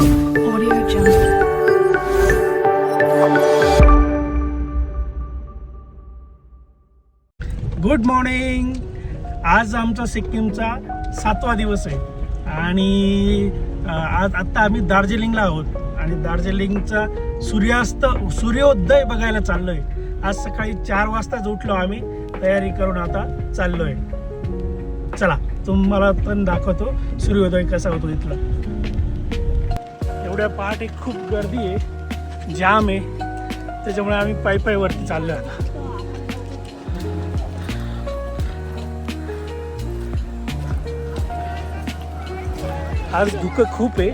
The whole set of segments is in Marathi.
गुड मॉर्निंग आज आमचा सिक्कीमचा सातवा दिवस आहे. आणि आज आत्ता आम्ही दार्जिलिंगला आहोत. आणि दार्जिलिंगचा सूर्यास्त सूर्योदय बघायला चाललोय. आज सकाळी चार वाजताच उठलो आम्ही. तयारी करून आता चाललोय. चला तुम्हाला पण दाखवतो सूर्योदय कसा होतो इथला. एवढ्या पहाटे खूप गर्दी आहे जाम आहे. त्याच्यामुळे आम्ही पायी पायी वरती चाललो आता. आज धुकं खूप आहे.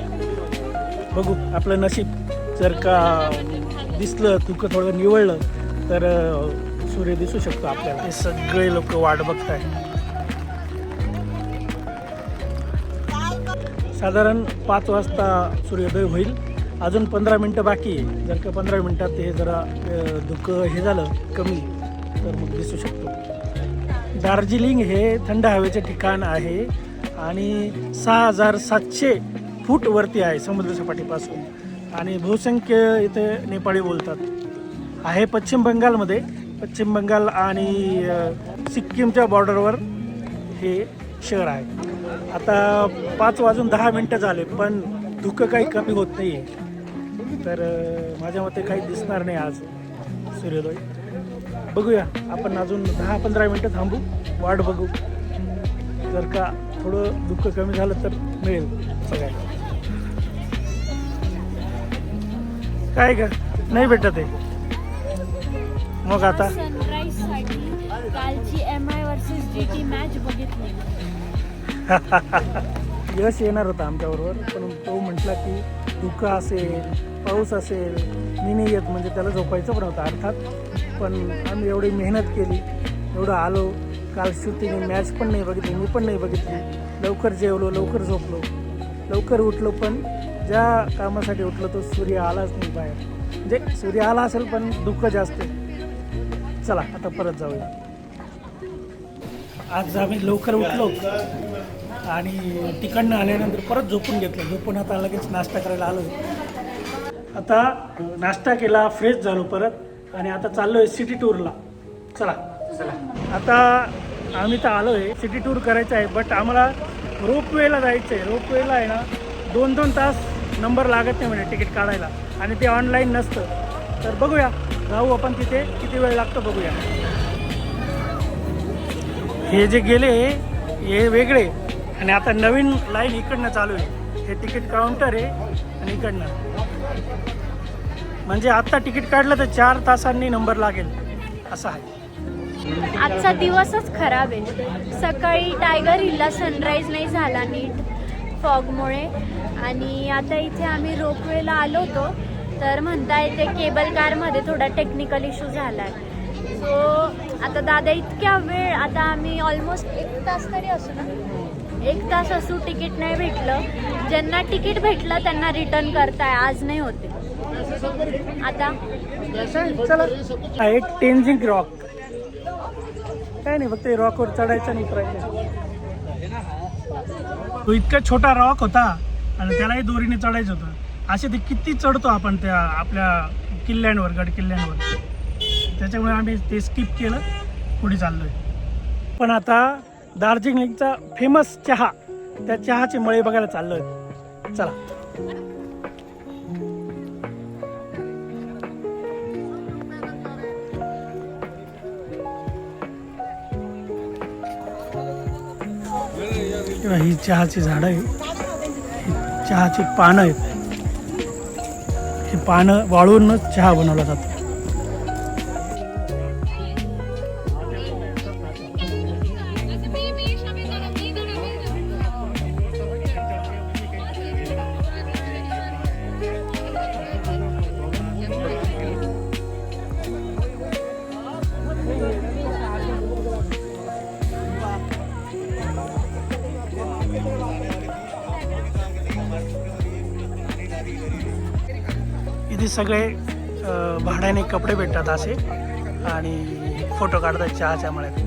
बघू आपलं नशीब जर का दिसलं धुकं थोडं निवडलं तर सूर्य दिसू शकतो आपल्याला. हे सगळे लोक वाट बघताय साधारण पाच वाजता सूर्योदय होईल. अजून पंधरा मिनटं बाकी. आहे जर का पंधरा मिनटात हे जरा अं, धुकं हे झालं कमी तर मग दिसू शकतो. दार्जिलिंग हे थंड हवेचे ठिकाण आहे आणि सहा हजार सातशे फूट वरती आहे समुद्रसपाटीपासून आणि बहुसंख्य इथे नेपाळी बोलतात. आहे पश्चिम बंगालमध्ये. पश्चिम बंगाल आणि सिक्कीमच्या बॉर्डरवर हे शहर आहे. आता पाच वाजून दहा मिनटं झाले पण धुकं काही कमी होत नाही आहे तर माझ्या मते काही दिसणार नाही आज सूर्योदय. बघूया आपण अजून दहा पंधरा मिनटं थांबू वाट बघू. जर का थोडं दुःख कमी झालं तर मिळेल सगळ्यांना. काय का नाही भेटत आहे. मग आता? कालची M I versus G T match बघितली. यश येणार होता आमच्याबरोबर पण तो म्हटला की धुकं असेल पाऊस असेल मी नाही येत म्हणजे त्याला झोपायचं पण होतं अर्थात. पण आम्ही एवढी मेहनत केली एवढं आलो काल श्रुतीने मॅच पण नाही बघितली मी पण नाही बघितली. लवकर जेवलो लवकर झोपलो. लवकर उठलो पण ज्या कामासाठी उठलो तो सूर्य आलाच नाही बाहेर. म्हणजे सूर्य आला असेल पण दुःख जास्त चला आता परत जाऊया. आज आम्ही लवकर उठलो. आणि तिकडनं आल्यानंतर परत झोपून घेतलं. झोपून आता लगेच नाश्ता करायला आलो. आता नाश्ता केला फ्रेश झालो परत. आणि आता चाललो आहे सिटी टूरला चला. चला आता आम्ही तर आलो आहे सिटी टूर करायचं आहे बट आम्हाला रोपवेला जायचं आहे रोपवेला आहे ना दोन दोन तास नंबर लागत नाही म्हणे तिकीट काढायला. आणि ते ऑनलाईन नसतं. तर बघूया. जाऊ आपण तिथे. किती वेळ लागतो बघूया. हे जे गेले हे वेगळे. आणि आता नवीन लाईन इकडनं चालू आहे. हे तिकीट काउंटर आहे आणि इकडनं. म्हणजे आत्ता तिकीट काढलं तर चार तासांनी नंबर लागेल. असं आहे. आजचा दिवसच खराब आहे. सकाळी टायगर हिलला सनराईज नाही झाला नीट फॉगमुळे आणि आता इथे आम्ही रोपवेला आलो होतो. तर म्हणता येते केबल कारमध्ये थोडा टेक्निकल इश्यू झाला आहे सो आता दादा इतक्या वेळ आता आम्ही ऑलमोस्ट एक तास तरी असू ना? एक तास असू तिकीट नाही भेटलं ज्यांना तिकीट भेटलं त्यांना रिटर्न करताय आज नाही होते आता? एक टेन्झिंग रॉक. काय नाही फक्त रॉकवर चढायचं नाही उतरायचं तो इतका छोटा रॉक होता आणि त्यालाही दोरीने चढायचं होतं. असे ते किती चढतो आपण त्या आपल्या किल्ल्यांवर गड किल्ल्यांवर त्याच्यामुळे आम्ही ते स्किप केलं पुढे चाललोय. पण आता दार्जिलिंगचा फेमस चहा. त्या चहाचे मळे बघायला चाललोय. चला. ही चहाची झाडं आहे चहाची पानं आहेत. ही पानं वाळूनच चहा बनवला जातो. सगळे भाड्याने कपडे भेटतात असे आणि फोटो काढतात चहाच्या मळ्यात.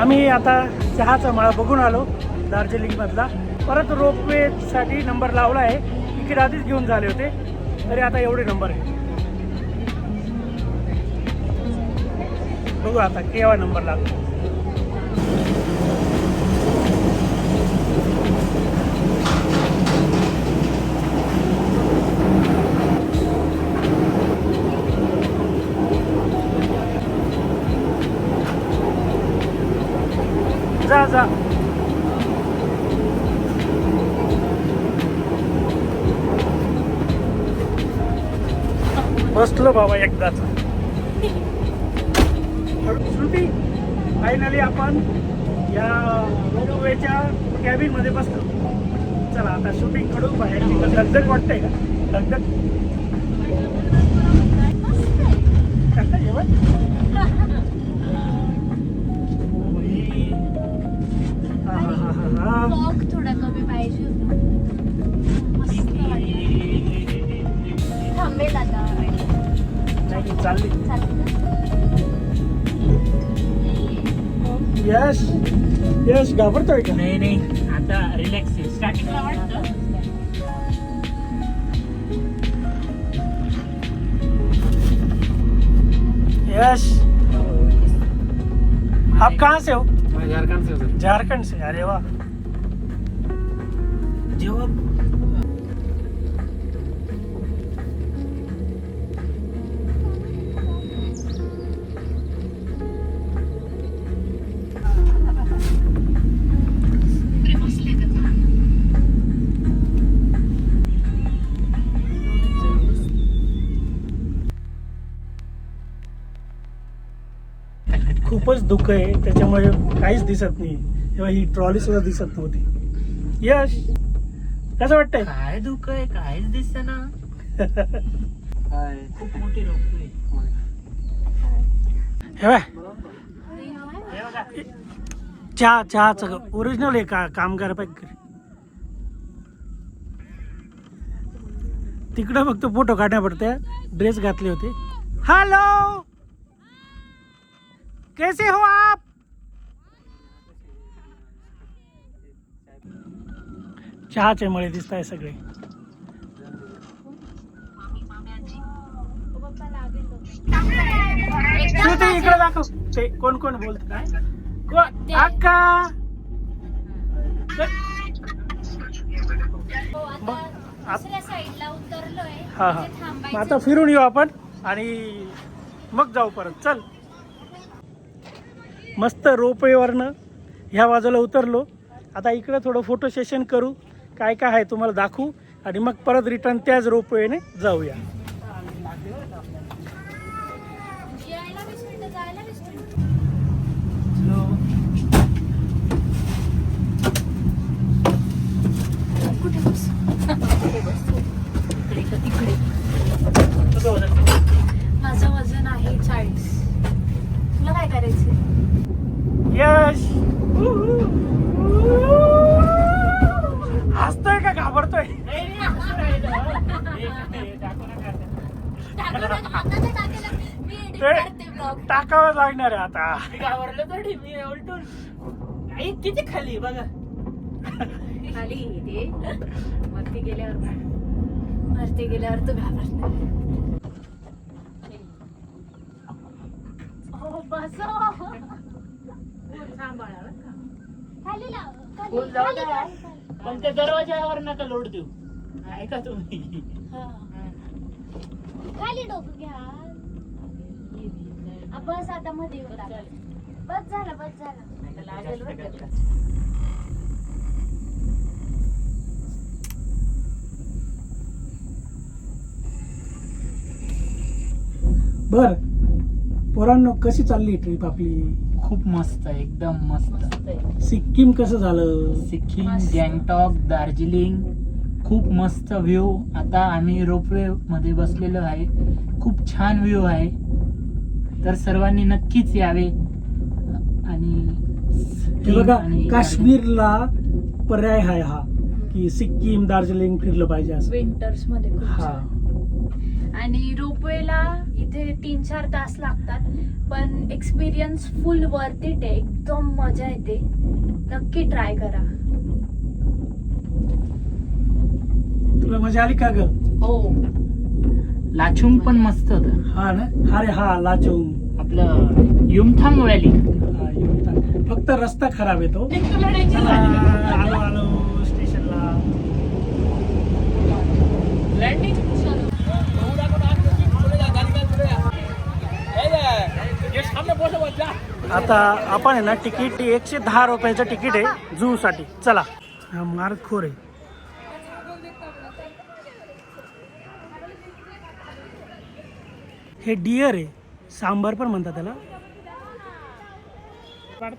आम्ही आता चहाचा मळा बघून आलो दार्जिलिंगमधला. परत रोपवेसाठी नंबर लावला आहे. तिकीट आधीच घेऊन झाले होते. तरी आता एवढे नंबर आहे बघू आता केव्हा नंबर लागतो. जा जा बसलो बाबा एकदाच. श्रुती फायनली आपण या रोपवेच्या कॅबिनमध्ये बसलो. चला आता शूटिंगकडून बाहेर दगदग वाटतंय का? करता जेवण? फॉग थोडा कमी पाहिजे होता. मस्त वाटलं. थांबेल आता. नाही चालली. चालेल ना? यश यश घाबरतोय का? नाही नाही. आता रिलॅक्स आहे. स्टार्टिंगला वाटतं? यश. आप कहाँ से हो? झारखंड से झारखंड से अरे वाह खूपच दुःख आहे. त्याच्यामुळे काहीच दिसत नाही. तेव्हा ही ट्रॉली सुद्धा दिसत नव्हती. यश कसं वाटतंय? काय दुःख आहे? काहीच दिसत ना खूप मोठी रोप आहे. हे बाय चहा चहाचं ओरिजिनल आहे का? कामगार पॅक तिकडं फक्त फोटो काढण्या पडते ड्रेस घातले होते. हॅलो कैसे हो आप? चहाचे मळे दिसत आहे सगळे इकडे दाखव. ते कोण कोण बोलत काय? अक्का! हो, हा हा. थांबायचं. आता फिरून येऊ आपण आणि मग जाऊ परत. चल. मस्त रोपवेवरनं ह्या बाजूला उतरलो. आता इकडं थोडं फोटो सेशन करू. काय काय आहे तुम्हाला दाखवू. आणि मग परत रिटर्न त्याच रोपवेने जाऊया. बस तिकडे माझं वजन आहे चाळीस. तुला काय करायचं यश. हसतोय का? घाबरतोय? ते टाकावं लागणार आहे आता. मी घाबरलो तरी मी उलटून आई किती खाली बघा. खाली ते. वरती गेल्यावर वरती गेल्यावर तू घाबरणार हो, बसो. खाली लाव, खाली- फोन जाऊ खाली द्या. लाव. पण त्या दरवाजावर नका लोड देऊ ऐका तुम्ही हा. खाली डोकं घ्या आ, बस आता मध्ये होता बस झालं बस झालं लागेल बरं का. बर पोरांनो कशी चालली ट्रिप आपली? खूप मस्त आहे एकदम मस्त. सिक्कीम कसं झालं? सिक्कीम मस्त. गँगटॉक दार्जिलिंग खूप मस्त व्ह्यू आता आम्ही रोपवे मध्ये बसलेलो आहे. खूप छान व्ह्यू आहे. तर सर्वांनी नक्कीच यावे. आणि हे बघा आणि काश्मीरला पर्याय आहे हा की सिक्कीम दार्जिलिंग फिरलं पाहिजे असं. विंटर्समध्ये खूप हा. छान. आणि रोपवेला इथे तीन चार तास लागतात पण एक्सपिरियन्स फुल वर्थ इट आहे. एकदम मजा येते. नक्की ट्राय करा. तुला मजा आली का ग? हो. लाचुंग पण मस्त होतं. हा ना? अरे हा लाचोंग. आपलं युमथांग व्हॅली. हा, फक्त रस्ता खराब येतो चला, आलो आलो. आता आपण आहे ना तिकीट एकशे दहा रुपयाचं तिकीट आहे झू साठी चला. हा मार्ग खोर आहे. हे डिअर आहे. सांबार पण म्हणतात त्याला.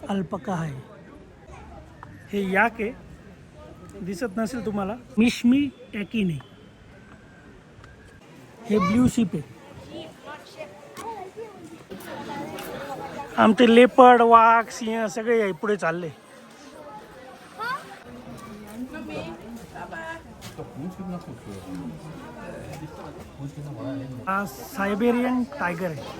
अल्पका आहे. हे याक आहे. दिसत नसेल तुम्हाला. मिशमी टॅकिने. हे ब्ल्यू शिप आहे. आमचे लेपर्ड वाघ सिंह सगळे आहे पुढे चालले. हा सायबेरियन टायगर आहे.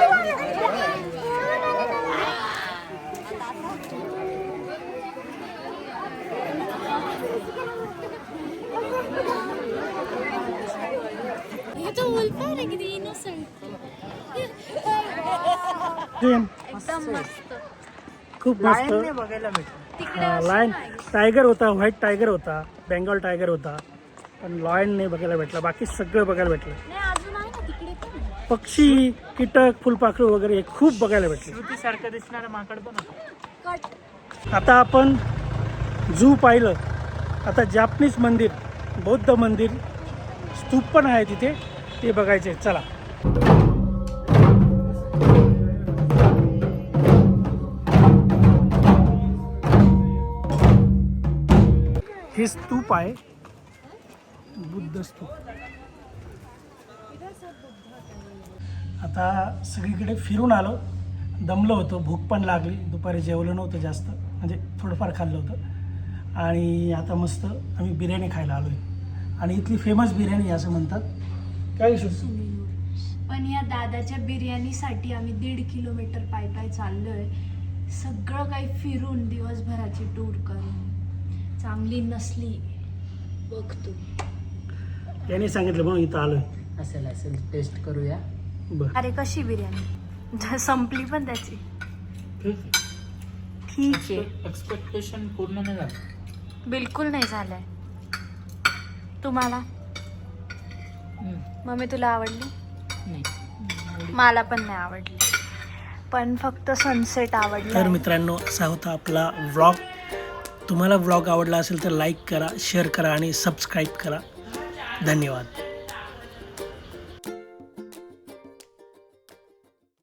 सेम एकदम मस्त खूप मस्त. बघायला भेटलं तिकडे लायन टायगर होता व्हाईट टायगर होता बेंगॉल टायगर होता. पण लॉयन नाही बघायला भेटला. बाकी सगळं बघायला भेटलं. पक्षी कीटक फुलपाखरू वगैरे हे खूप बघायला भेटले. सारखं दिसणारं माकड पण होतं. कट. आता आपण झू पाहिलं. आता जापनीज मंदिर बौद्ध मंदिर स्तूप पण आहे तिथे. ते बघायचे चला. हे स्तूप आहे. बुद्ध स्तूप. आता सगळीकडे फिरून आलो. दमलो होतो भूक पण लागली. दुपारी जेवलं नव्हतं जास्त. म्हणजे थोडंफार खाल्लं होतं. आणि आता मस्त आम्ही बिर्याणी खायला आलो आहे आणि इथली फेमस बिर्याणी असं म्हणतात. काय पण या दादाच्या बिर्याणीसाठी आम्ही दीड किलोमीटर पाय पाय चाललोय. सगळं काही फिरून दिवसभराची टूर करून. चांगली नसली बघतो. याने सांगितलं म्हणून इथं आलो आहे असेल असेल. टेस्ट करूया. अरे कशी बिर्याणी? संपली पण त्याची. ठीक आहे. एक्सपेक्टेशन पूर्ण नाही झालं. बिलकुल नाही झालंय. तुम्हाला? मम्मी तुला आवडली? मला पण नाही आवडली. पण फक्त सनसेट तर आवडला मित्रांनो असा होता आपला व्लॉग तुम्हाला व्लॉग आवडला असेल तर लाईक करा शेअर करा आणि सबस्क्राईब करा. धन्यवाद.